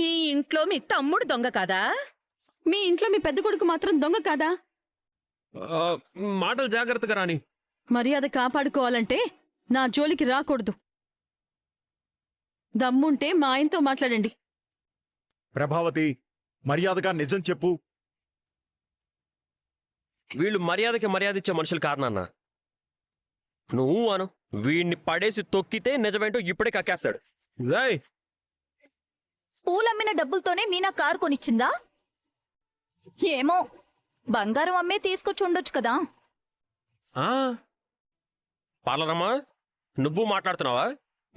మీ ఇంట్లో మీ తమ్ముడు దొంగ కాదా? మీ ఇంట్లో మీ పెద్ద కొడుకు మాత్రం దొంగ కాదా? ఆ, మాటలు జాగ్రత్తగా రాని. మర్యాద కాపాడుకోవాలంటే నా జోలికి రాకూడదు. దమ్ముంటే మా ఆయనతో మాట్లాడండి. ప్రభావతి మర్యాదగా నిజం చెప్పు. వీళ్ళు మర్యాదకి మర్యాద ఇచ్చే మనుషులు కారణాన్న నువ్వు అను. వీడిని పడేసి తొక్కితే నిజమేంటో ఇప్పుడే కక్కేస్తాడు. రాయ్ పూలమ్మిన డబ్బులతోనే మీనా కారు కొనిచ్చిందా? ఏమో బంగారం అమ్మే తీసుకొచ్చి ఉండొచ్చు కదా. పార్లరమ్మా నువ్వు మాట్లాడుతున్నావా?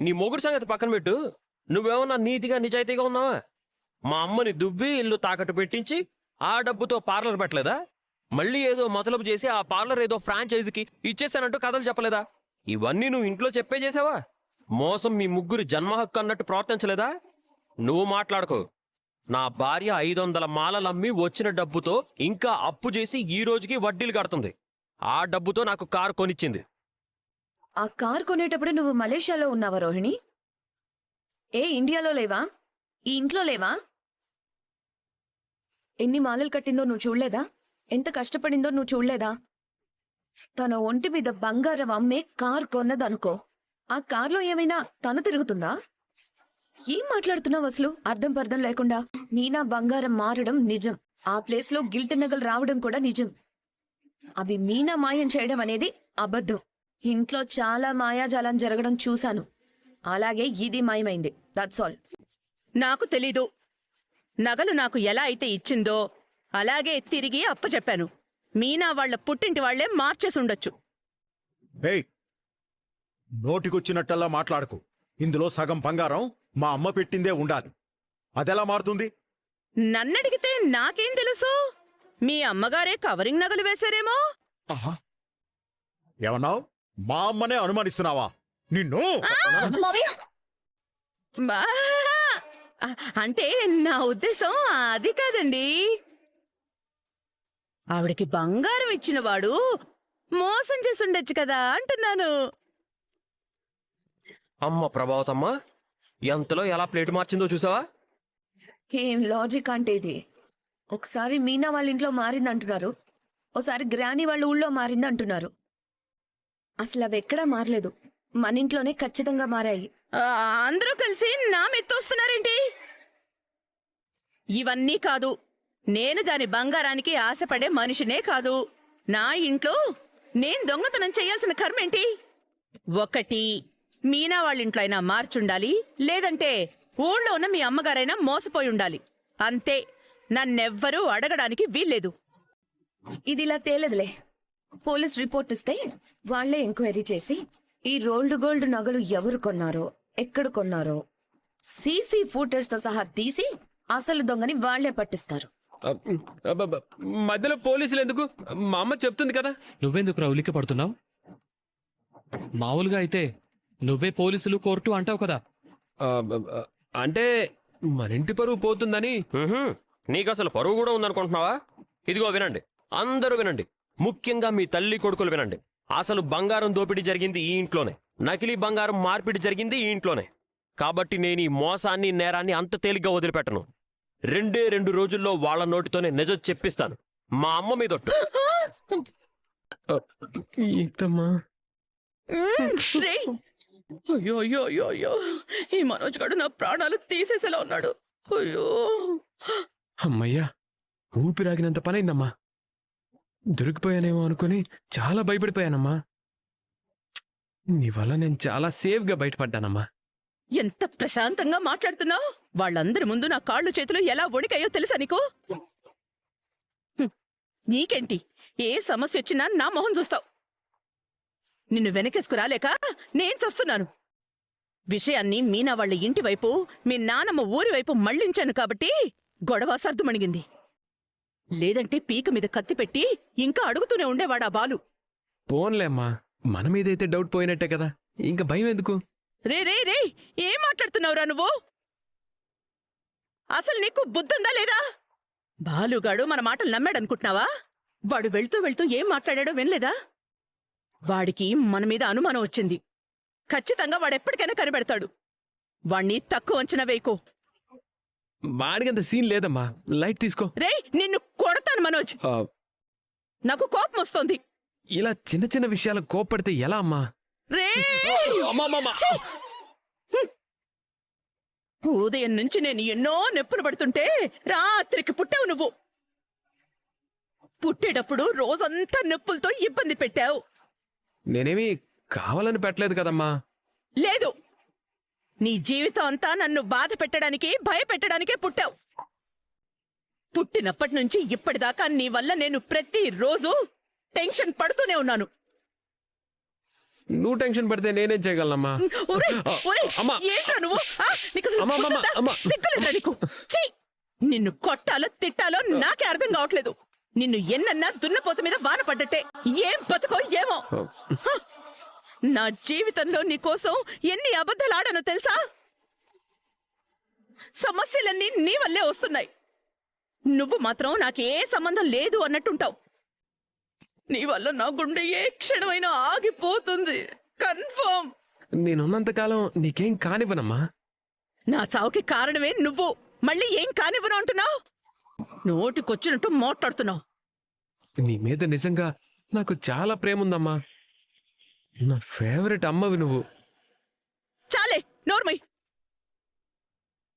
నీ మొగుడు సంగతి పక్కన పెట్టు. నువ్వేమన్నా నీతిగా నిజాయితీగా ఉన్నావా? మా అమ్మని దువ్వి ఇల్లు తాకట్టు పెట్టించి ఆ డబ్బుతో పార్లర్ పెట్టలేదా? మళ్ళీ ఏదో మొదలపు చేసి ఆ పార్లర్ ఏదో ఫ్రాంచైజీకి ఇచ్చేసానంటూ కథలు చెప్పలేదా? ఇవన్నీ నువ్వు ఇంట్లో చెప్పే చేసావా? మోసం మీ ముగ్గురు జన్మ హక్కు అన్నట్టు ప్రవర్తించలేదా? నువ్వు మాట్లాడుకో. నా భార్య ఐదు వందల మాలలమ్మి వచ్చిన డబ్బుతో ఇంకా అప్పు చేసి ఈ రోజుకి వడ్డీలు కడుతుంది. ఆ డబ్బుతో నాకు కారు కొనిచ్చింది. ఆ కార్ కొనేటప్పుడు నువ్వు మలేషియాలో ఉన్నావా రోహిణి? ఏ ఇండియాలో లేవా? ఈ ఇంట్లో లేవా? ఎన్ని మాలలు కట్టిందో నువ్వు చూడలేదా? ఎంత కష్టపడిందో నువ్వు చూడలేదా? తన ఒంటి మీద బంగారం అమ్మే కార్ కొన్నదనుకో. ఆ కార్లో ఏమైనా తను తిరుగుతుందా? ఏం మాట్లాడుతున్నావు అసలు? అర్థం పర్థం లేకుండా నీనా బంగారం మారడం నిజం. ఆ ప్లేస్లో గిల్ట్ నగలు రావడం కూడా నిజం. అవి మీనా మాయం చేయడం అనేది అబద్ధం. ఇంట్లో చాలా మాయాజాలం జరగడం చూశాను. అలాగే ఇది మాయమైంది. దట్స్ ఆల్ నాకు తెలీదు. నగలు నాకు ఎలా అయితే ఇచ్చిందో అలాగే తిరిగి అప్పచెప్పాను. మీనా వాళ్ళ పుట్టింటి వాళ్ళే మార్చేసి ఉండొచ్చు. నోటికొచ్చినట్టల్లా మాట్లాడకు. ఇందులో సగం బంగారం మా అమ్మ పెట్టిందే ఉండాలి. అదెలా మారుతుంది? నన్నడిగితే నాకేం తెలుసు? మీ అమ్మగారే కవరింగ్ నగలు వేశారేమో? ఏమన్నావు? మా అమ్మనే అనుమానిస్తున్నావా? నిన్ను? అంటే నా ఉద్దేశం అది కాదండి. ఆవిడకి బంగారం ఇచ్చినవాడు మోసం చేసి ఉండొచ్చు కదా అంటున్నాను. అమ్మ ప్రభావతమ్మ ఎంతలో ఎలా ప్లేట్ మార్చిందో చూసావా? ఏం లాజిక్ అంటే ఇది. ఒకసారి మీనా వాళ్ళ ఇంట్లో మారింది అంటున్నారు ఒకసారి గ్రాని వాళ్ళ ఊళ్ళో మారింది అంటున్నారు అసలు అవి ఎక్కడా మారలేదు. మన ఇంట్లోనే ఖచ్చితంగా మారాయి. అందరూ కలిసి నా మెత్తొస్తున్నారేంటి? ఇవన్నీ కాదు. నేను దాని బంగారానికి ఆశపడే మనిషినే కాదు. నా ఇంట్లో నేను దొంగతనం చేయాల్సిన కర్మేంటి? ఒకటి మీనా వాళ్ళ ఇంట్లో అయినా మార్చుండాలి లేదంటే ఊళ్ళో ఉన్న మీ అమ్మగారైనా మోసపోయి ఉండాలి అంతే నన్నెవ్వరూ అడగడానికి వీల్లేదు. ఇది ఇలా తేలదులే. పోలీస్ రిపోర్ట్ ఇస్తే వాళ్ళే ఎంక్వైరీ చేసి ఈ రోల్డ్ గోల్డ్ నగలు ఎవరు కొన్నారో ఎక్కడ కొన్నారో సీసీ ఫుటేజ్తో సహా తీసి అసలు దొంగని వాళ్ళే పట్టిస్తారు. అబ్బబ్బ, మధ్యలో పోలీసులు ఎందుకు? మా అమ్మ చెప్తుంది కదా. నువ్వెందుకురా ఉలిక్కి పడుతున్నావు మామూలుగా అయితే నువ్వే పోలీసులు కోర్టు అంటావు కదా. ఆ, అంటే మన ఇంటి పరువు పోతుందని? నీకు అసలు పరువు కూడా ఉందనుకుంటున్నావా? ఇదిగో వినండి. అందరూ వినండి. ముఖ్యంగా మీ తల్లి కొడుకులు వినండి. అసలు బంగారం దోపిడీ జరిగింది ఈ ఇంట్లోనే. నకిలీ బంగారం మార్పిడి జరిగింది ఈ ఇంట్లోనే. కాబట్టి నేను ఈ మోసాన్ని నేరాన్ని అంత తేలిగ్గా వదిలిపెట్టను. రెండే రెండు రోజుల్లో వాళ్ళ నోటితోనే నిజం చెప్పిస్తాను. మా అమ్మ మీదొట్టు ఏంటమ్మా? రేయ్! అయ్యో అయ్యో అయ్యో అయ్యో. ఈ మనోజ్ గడు నా ప్రాణాలు తీసేసేలా ఉన్నాడు. అయ్యో. అమ్మయ్యా ఊపిరాగినంత పనైందమ్మా. దొరికిపోయానేమో అనుకుని చాలా భయపడిపోయానమ్మా. నీ వల్ల నేను చాలా సేఫ్గా బయటపడ్డానమ్మా. ఎంత ప్రశాంతంగా మాట్లాడుతున్నావు? వాళ్ళందరి ముందు నా కాళ్ళు చేతులు ఎలా వణికాయో తెలుసా నీకు. నీకేంటి? ఏ సమస్య వచ్చినా నా మొహం చూస్తావు. నిన్ను వెనకేసుకు రాలేక నేను చస్తున్నాను. విషయాన్ని మీనా వాళ్ళ ఇంటి వైపు మీ నానమ్మ ఊరి వైపు మళ్ళించాను కాబట్టి గొడవ సర్దుమణిగింది. లేదంటే పీక మీద కత్తి పెట్టి ఇంకా అడుగుతూనే ఉండేవాడా బాలు? పోన్లే అమ్మా మన మీదైతే డౌట్ పోయినట్టే కదా. ఇంకా భయం ఎందుకు? రే రే రే ఏం మాట్లాడుతున్నావురా నువ్వు? అసలు నీకు బుద్ధుందా లేదా? బాలుగాడు మన మాటలు నమ్మాడనుకుంటున్నావా? వాడు వెళ్తూ వెళ్తూ ఏం మాట్లాడాడో వినలేదా? వాడికి మన మీద అనుమానం వచ్చింది. ఖచ్చితంగా వాడెప్పటికైనా కనిపెడతాడు. వాణ్ణి తక్కువ అంచనా వేయకో. వాడికి అంత సీన్ లేదమ్మా. లైట్ తీసుకో. రేయ్ నిన్ను కొడతాను మనోజ్. నాకు కోపం వస్తోంది. ఇలా చిన్న చిన్న విషయాలు కోప్పడితే ఎలా అమ్మా? రే. ఉదయం నుంచి నేను ఎన్నో నొప్పులు పడుతుంటే రాత్రికి పుట్టావు నువ్వు. పుట్టేటప్పుడు రోజంతా నొప్పులతో ఇబ్బంది పెట్టావు. నేనేమి కావాలని పెట్టలేదు కదమ్మా. లేదు. నీ జీవితం అంతా నన్ను బాధ పెట్టడానికి భయపెట్టడానికే పుట్టావు. పుట్టినప్పటి నుంచి ఇప్పటిదాకా నీ వల్ల నేను ప్రతిరోజు టెన్షన్ పడుతూనే ఉన్నాను. నువ్వు టెన్షన్ పడితే నేనేం చేయగలనమ్మా. ఏంట్రా నువ్వు! నిన్ను కొట్టాలో తిట్టాలో నాకే అర్థం కావట్లేదు. నిన్ను ఎన్నన్నా దున్నపోత మీద వాన పడ్డట్టే. ఏం బతుకో ఏమో! నా జీవితంలో నీకోసం ఎన్ని అబద్ధాలు ఆడానో తెలుసా? సమస్యలన్నీ నీ వల్లే వస్తున్నాయి. నువ్వు మాత్రం నాకే సంబంధం లేదు అన్నట్టుంటావు. నీ వల్ల నా గుండె ఏ క్షణమైనా ఆగిపోతుంది. కన్ఫర్మ్. నేనున్నంతకాలం నీకేం కానివ్వనమ్మా. నా చావుకి కారణమే నువ్వు. మళ్ళీ ఏం కానివ్వను అంటున్నావు? నోటికొచ్చినట్టు మాట్లాడుతున్నావు. నీ మీద నిజంగా నాకు చాలా ప్రేమ ఉందమ్మా నా ఫేవరెట్ అమ్మవి నువ్వు. చాలే నోర్మై.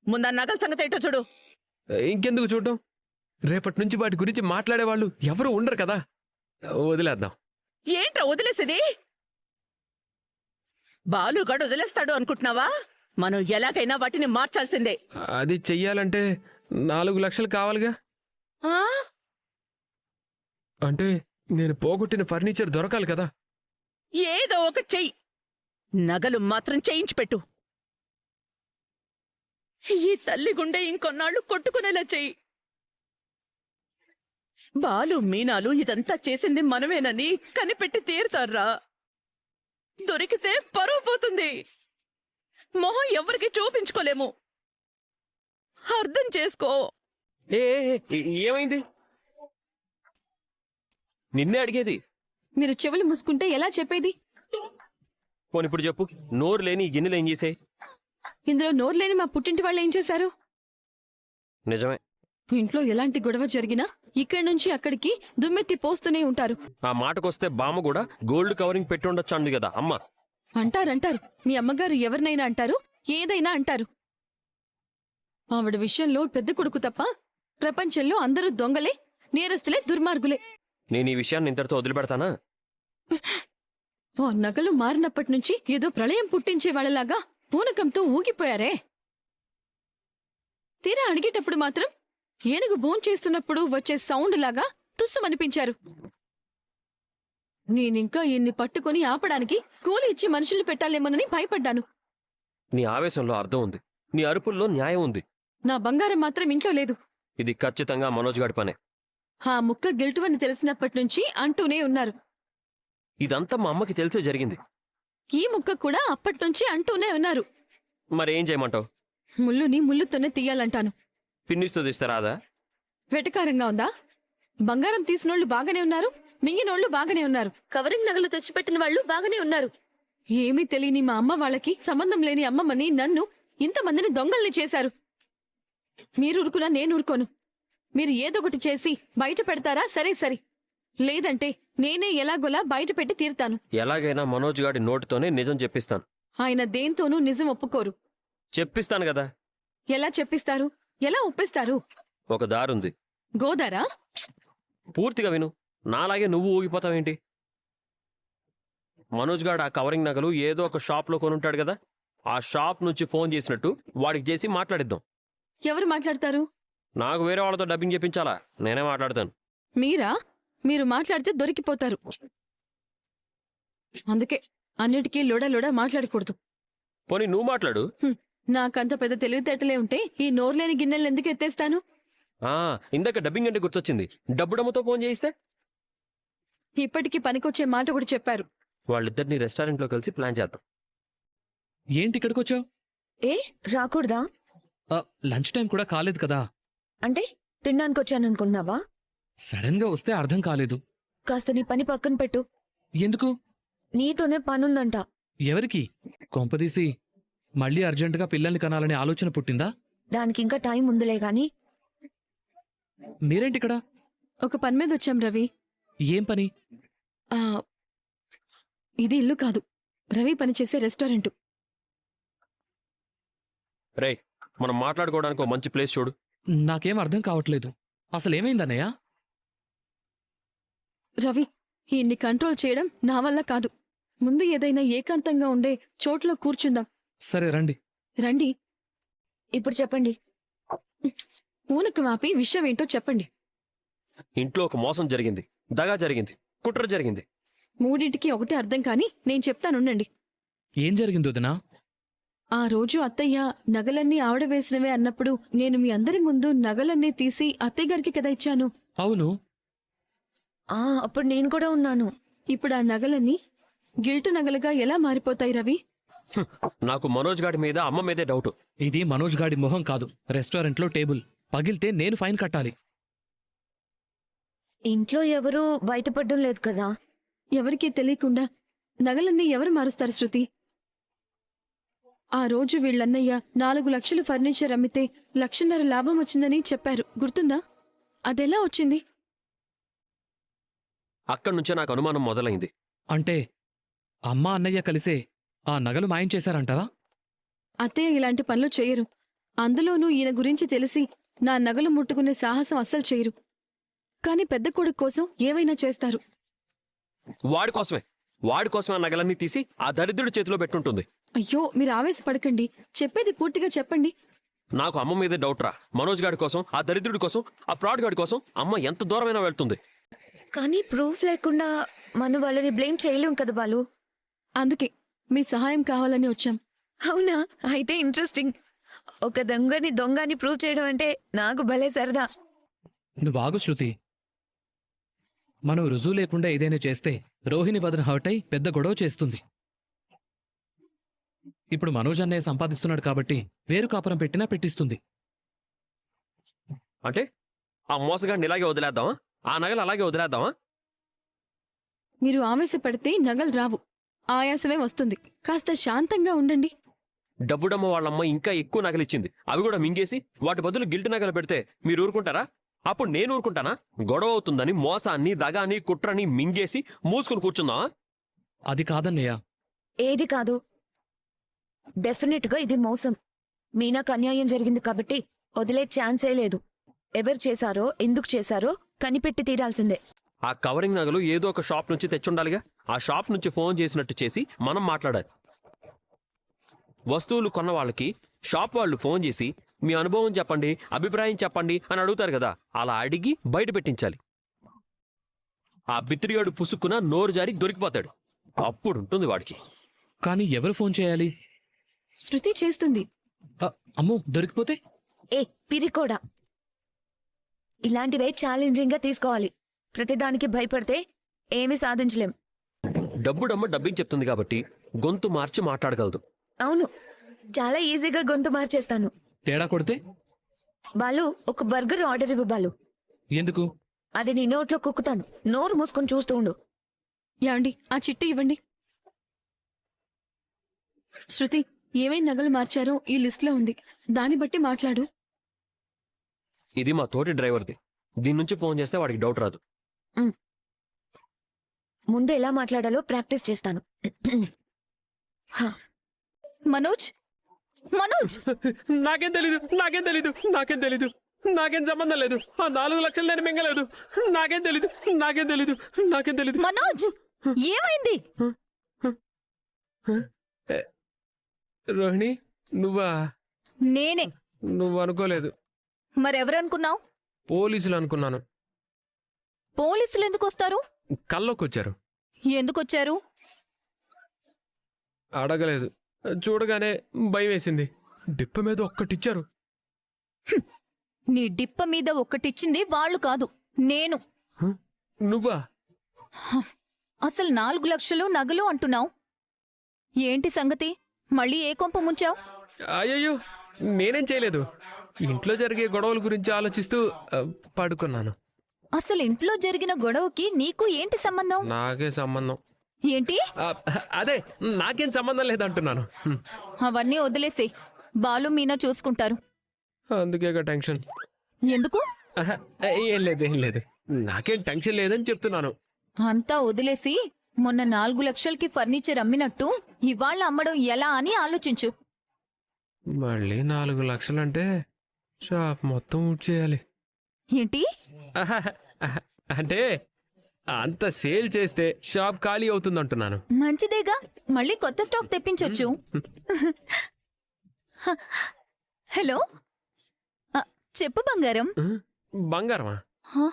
ముందా నగల సంగతి ఏంటో చూడు. ఇంకెందుకు చూడడం? రేపటి నుంచి వాటి గురించి మాట్లాడేవాళ్ళు ఎవరు ఉండరు కదా. వదిలేద్దాం. ఏంట్రా వదిలేసేది? బాలుగాడు వదిలేస్తాడు అనుకుంటున్నావా? మనం ఎలాగైనా వాటిని మార్చాల్సిందే. అది చెయ్యాలంటే నాలుగు లక్షలు కావాలిగా? ఆ? అంటే నేను పోగొట్టిన ఫర్నిచర్ దొరకాలి కదా? ఏదో ఒకటి చెయ్యి. నగలు మాత్రం చేయించి పెట్టు. ఈ తల్లి గుండె ఇంకొన్నాళ్ళు కొట్టుకునేలా చెయ్యి. బాలు మీనాలు ఇదంతా చేసింది మనమేనని కనిపెట్టి తీరుతారా దొరికితే పరువు పోతుంది. మొహం ఎవరికి చూపించుకోలేము. అర్థం చేసుకో. ఏ ఏ, ఏ, ఏమైంది? నిన్నే అడిగేది. మీరు చెవులు మూసుకుంటే ఎలా చెప్పేది? పోనీ ఇప్పుడు చెప్పు. నోరు లేని ఈ గిన్నెలు ఏం చేసే ఇందులో నోరు లేని మా పుట్టింటి వాళ్ళు ఏం చేశారు? నిజమే. ఇంట్లో ఎలాంటి గొడవ జరిగినా ఇక్కడి నుంచి అక్కడికి దుమ్మెత్తి పోస్తూనే ఉంటారు. ఆ మాటకొస్తే బామ్మ కూడా గోల్డ్ కవరింగ్ పెట్టి ఉండొచ్చు అంది కదా అమ్మ. అంటారంటారు మీ అమ్మగారు ఎవరినైనా అంటారు? ఏదైనా అంటారు. ఆవిడ విషయంలో పెద్ద కొడుకు తప్ప ప్రపంచంలో అందరూ దొంగలే నేరస్తులే దుర్మార్గులే. నేను ఈ విషయాన్ని ఇంతటితో వదిలిపెడతానా? ఓ నగలు మారినప్పటి నుంచి ఏదో ప్రళయం పుట్టించే వాళ్ళలాగా పూనకంతో ఊగిపోయారే. తీరా అడిగేటప్పుడు మాత్రం ఏనుగు బోన్ చేస్తున్నప్పుడు వచ్చే సౌండ్ లాగా తుస్సుమనిపించారు. నేనింకా ఇన్ని పట్టుకొని ఆపడానికి కూలి ఇచ్చి మనుషుల్ని పెట్టాలేమోనని భయపడ్డాను. నీ ఆవేశంలో అర్థం ఉంది. నీ అరుపుల్లో న్యాయం ఉంది. నా బంగారం మాత్రం ఇంట్లో లేదు. ఇది ఖచ్చితంగా మనోజ్ గాడి పనే. ఆ ముక్క గిల్టువని తెలిసినప్పటి నుంచి అంటూనే ఉన్నారు. ఇదంతా మా అమ్మకి తెలిసే జరిగింది. ఈ ముక్క కూడా అప్పట్నుంచి అంటూనే ఉన్నారు. మరేం చేయమంటావు? ముళ్ళుని ముళ్ళుతోనే తీయాలంటాను. పిన్నిస్తూ తీస్తారాదా? వెటకారంగా ఉందా? బంగారం తీసినోళ్ళు బాగానే ఉన్నారు మింగినోళ్ళు బాగానే ఉన్నారు. కవరింగ్ నగలు తెచ్చిపెట్టిన వాళ్ళు బాగానే ఉన్నారు. ఏమీ తెలియని మా అమ్మ వాళ్ళకి సంబంధం లేని అమ్మమ్మని నన్ను ఇంతమందిని దొంగల్ని చేశారు. మీరు ఊరుకున్నా నేను ఊరుకోను మీరు ఏదో ఒకటి చేసి బయట పెడతారా? సరే సరే. లేదంటే నేనే ఎలాగోలా బయట పెట్టి తీరుతాను. ఎలాగైనా మనోజ్ గాడి నోటితోనే నిజం చెప్పిస్తాను. ఆయన దేంతోనూ నిజం ఒప్పుకోరు. చెప్పిస్తాను కదా. ఎలా చెప్పిస్తారు? ఎలా ఒప్పిస్తారు? ఒక దారుంది. గోదారా? పూర్తిగా విను. నాలాగే నువ్వు ఊగిపోతావేంటి? మనోజ్ గాడు ఆ కవరింగ్ నగలు ఏదో ఒక షాప్లో కొనుంటాడు కదా. ఆ షాప్ నుంచి ఫోన్ చేసినట్టు వాడికి చేసి మాట్లాడిద్దాం. ఎవరు మాట్లాడతారు? నాకు వేరే వాళ్ళతో డబ్బింగ్ చెప్పించాలా నేనే మాట్లాడతాను. మీరా? మీరు మాట్లాడితే దొరికిపోతారు. అందుకే అన్నిటికీ లొడ లొడ మాట్లాడకూడదు. పోనీ నువ్వు మాట్లాడు. హ్మ్, నాకంత పెద్ద తెలివితేటలే ఉంటే ఈ నోరులేని గిన్నెలు ఎందుకు ఎత్తేస్తాను? ఆ ఇందాక డబ్బింగ్ అంటే గుర్తొచ్చింది. డబ్బు డమ్మతో ఫోన్ చేయిస్తే? ఇప్పటికీ పనికొచ్చే మాట కూడా చెప్పారు. వాళ్ళిద్దరిని రెస్టారెంట్లో కలిసి ప్లాన్ చేద్దాం. ఏంటి ఇక్కడికి వచ్చావు ఏ రాకూడదా? లంచ్ టైం కూడా కాలేదు కదా. అంటే తినడానికి వచ్చాననుకున్నావా సడన్గా వస్తే అర్థం కాలేదు. కాస్త నీ పని పక్కన పెట్టు. ఎందుకు? నీతోనే పనుందంట. ఎవరికి? కొంపదీసి మళ్ళీ అర్జెంటుగా పిల్లల్ని కనాలనే ఆలోచన పుట్టిందా? దానికి ఇంకా టైం ఉందిలే గాని. మీరేంటి ఇక్కడ ఒక పని మీద వచ్చాం రవి. ఏం పని? ఆ ఇది ఇల్లు కాదు. రవి పనిచేసే రెస్టారెంట్. రేయ్ మనం మాట్లాడుకోవడానికి ఒక మంచి ప్లేస్ చూడు. నాకేం అర్థం కావట్లేదు. అసలు ఏమైందన్నయ్య రవి ఈయన్ని కంట్రోల్ చేయడం నా వల్ల కాదు. ముందు ఏదైనా ఏకాంతంగా ఉండే చోట్లో కూర్చుందాం. సరే రండి. రండి. ఇప్పుడు చెప్పండి. ఊనకు మాపి విషయం ఏంటో చెప్పండి. ఇంట్లో ఒక మోసం జరిగింది. దగా జరిగింది. కుట్ర జరిగింది. మూడింటికి ఒకటే అర్థం కాని నేను చెప్తానుండండి ఏం జరిగింది వదినా? ఆ రోజు అత్తయ్య నగలన్నీ ఆవిడ వేసినవే అన్నప్పుడు నేను మీ అందరి ముందు నగలన్నీ తీసి అత్తయ్య గారికి కదా ఇచ్చాను. అవును. ఆ అప్పుడు నేను కూడా ఉన్నాను. ఇప్పుడు ఆ నగలన్నీ గిల్టు నగలుగా ఎలా మారిపోతాయి రవి? నాకు మనోజ్ గాడి మీద అమ్మ మీదే డౌట్. ఇది మనోజ్ గాడి మొహం కాదు. రెస్టారెంట్లో టేబుల్. పగిలితే నేను ఫైన్ కట్టాలి. ఇంట్లో ఎవరూ బయటపడడం లేదు కదా. ఎవరికీ తెలియకుండా నగలన్నీ ఎవరు మారుస్తారు శృతి? ఆ రోజు వీళ్ళన్నయ్య నాలుగు లక్షలు ఫర్నిచర్ అమ్మితే లక్షన్నర లాభం వచ్చిందని చెప్పారు. గుర్తుందా? అదెలా వచ్చింది? అక్కడి నుంచే నాకు అనుమానం మొదలైంది. అంటే అమ్మ అన్నయ్య కలిసే ఆ నగలు మాయం చేశారంటారా అత్తయ్య ఇలాంటి పనులు చేయరు. అందులోనూ ఈయన గురించి తెలిసి నా నగలు ముట్టుకునే సాహసం అస్సలు చేయరు. కాని పెద్ద కొడుకు కోసం ఏవైనా చేస్తారు. వాడి కోసమే. వాడి కోసమే ఆ నగలన్నీ తీసి ఆ దరిద్రుడి చేతిలో పెట్టుంటుంది. అయ్యో మీరు ఆవేశపడకండి. చెప్పేది పూర్తిగా చెప్పండి. నాకు అమ్మ మీదే డౌట్ రా. మనోజ్ గాడి కోసం ఆ దరిద్రుడి కోసం ఆ ఫ్రాడ్ గాడి కోసం అమ్మ ఎంత దూరమైనా వెళ్తుంది. కానీ ప్రూఫ్ లేకుండా మనం వాళ్ళని బ్లేమ్ చేయలేం కదా బాలు? అందుకే మీ సహాయం కావాలని వచ్చాం. అవునా? అయితే ఇంట్రెస్టింగ్ ఒక దొంగని దొంగని ప్రూవ్ చేయడం అంటే నాకు భలే సరదా. నువ్వు ఆగు శృతి. మనం రుజువు లేకుండా ఏదైనా చేస్తే రోహిణి వదన హర్ట్ అయి పెద్ద గొడవ చేస్తుంది. ఇప్పుడు మనోజ్ అన్నయ్య సంపాదిస్తున్నాడు కాబట్టి వేరు కాపురం పెట్టినా పెట్టిస్తుంది. అంటే ఆ మోసగాడిని ఇలాగే వదిలేద్దామా? ఆ నగలు అలాగే వదిలేద్దామా? మీరు ఆవేశపడితే నగలు రావు. ఆయాసమే వస్తుంది. కాస్త శాంతంగా ఉండండి. డబ్బుడమ్మ వాళ్ళమ్మ ఇంకా ఎక్కువ నగలిచ్చింది. అవి కూడా మింగేసి వాటి బదులు గిల్ట్ నగలు పెడితే మీరు ఊరుకుంటారా? అప్పుడు నేను ఊరుకుంటానా? గొడవ అవుతుందని మోసాన్ని దగాని కుట్రని మింగేసి మూసుకుని కూర్చుందామా అది కాదన్నయ్య. ఏది కాదు. డెఫినెట్గా ఇది మోసం. మీనాకు అన్యాయం జరిగింది కాబట్టి వదిలే ఛాన్సే లేదు. ఎవరు చేశారో ఎందుకు చేశారో కనిపెట్టి తీరాల్సిందే. ఆ కవరింగ్ నగలు ఏదో ఒక షాప్ నుంచి తెచ్చుండాలిగా. ఆ షాప్ నుంచి ఫోన్ చేసినట్టు చేసి మనం మాట్లాడాలి. వస్తువులు కొన్న వాళ్ళకి షాప్ వాళ్ళు ఫోన్ చేసి మీ అనుభవం చెప్పండి అభిప్రాయం చెప్పండి అని అడుగుతారు కదా అలా అడిగి బయట పెట్టించాలి. ఆ బిత్తిరిగాడు పుసుక్కున నోరు జారి దొరికిపోతాడు. అప్పుడు ఉంటుంది వాడికి. కానీ ఎవరు ఫోన్ చేయాలి? శృతి చేస్తుంది. అ, అమ్మో దొరికిపోతే? ఏ పిరికోడా ఇలాంటివే ఛాలెంజింగ్గా తీసుకోవాలి. ప్రతిదానికి భయపడితే ఏమీ సాధించలేం. డబ్బుడమ్మ డబ్బింగ్ చెప్తుంది కాబట్టి గొంతు మార్చి మాట్లాడగలదు. అవును చాలా ఈజీగా గొంతు మార్చేస్తాను. తేడా కొడితే? బాలు ఒక బర్గర్ ఆర్డర్ ఇవ్వు బాలు. ఎందుకు? అది నీ నోట్లో కుక్కుతాను. నోరు మూసుకొని చూస్తూ ఉండు. యాండి ఆ చిట్టి ఇవ్వండి. శృతి ఏమేం నగలు మార్చారో ఈ లిస్ట్లో ఉంది. దాన్ని బట్టి మాట్లాడు. ఇది మా తోటి డ్రైవర్ది. దీని నుంచి ఫోన్ చేస్తే వాడికి డౌట్ రాదు. ముందు ఎలా మాట్లాడాలో ప్రాక్టీస్ చేస్తాను. మనోజ్ మనోజ్! నాకేం తెలీదు నాకేం తెలీదు నాకేం తెలీదు నాకేం సంబంధం లేదు. ఆ నాలుగు లక్షలు నేను మింగలేదు. నాకేం తెలీదు నాకేం తెలీదు నాకేం తెలీదు. మనోజ్! ఏమైంది? రోహిణి నువ్వా? నేనే. నువ్వు అనుకోలేదు. మరెవరనుకున్నావు? పోలీసులు అనుకున్నాను. పోలీసులు ఎందుకు వస్తారు? కల్లోకి వచ్చారు ఎందుకొచ్చారు? అడగలేదు. చూడగానే భయం వేసింది డిప్ప మీద ఒక్కటిచ్చారు. నీ డిప్ప మీద ఒక్కటిచ్చింది వాళ్ళు కాదు నేను? నువ్వా? అసలు నాలుగు లక్షలు నగలు అంటున్నావు. ఏంటి సంగతి? మళ్ళీ ఏ కొంప ముంచావు? అయ్యయ్యో నేనేం చేయలేదు. ఇంట్లో జరిగే గొడవల గురించి ఆలోచిస్తూ ఆ, పడుకున్నాను. అసలు ఇంట్లో జరిగిన గొడవకి నీకు ఏంటి సంబంధం? నాకే సంబంధం. ఏంటి? అదే నాకేం సంబంధం లేదంటున్నాను. అవన్నీ వదిలేసే. బాలు మీనా చూసుకుంటారు. అందుకే టెన్షన్. ఎందుకు? ఏం లేదు ఏం లేదు. నాకేం టెన్షన్ లేదని చెప్తున్నాను. అంతా వదిలేసి మొన్న నాలుగు లక్షలకి ఫర్నిచర్ అమ్మినట్టు ఇవాళ అమ్మడం ఎలా అని ఆలోచించు. మళ్ళీ నాలుగు లక్షలంటే షాప్ మొత్తం ఊడ్చేయాలి. ఏంటి? అంటే అంత సేల్ చేస్తే షాప్ ఖాళీ అవుతుంది అంటున్నాను మంచిదేగా. మళ్ళీ కొత్త స్టాక్ తెప్పించొచ్చు. హలో? ఆ, చెప్పు బంగారం. బంగారమా? హా?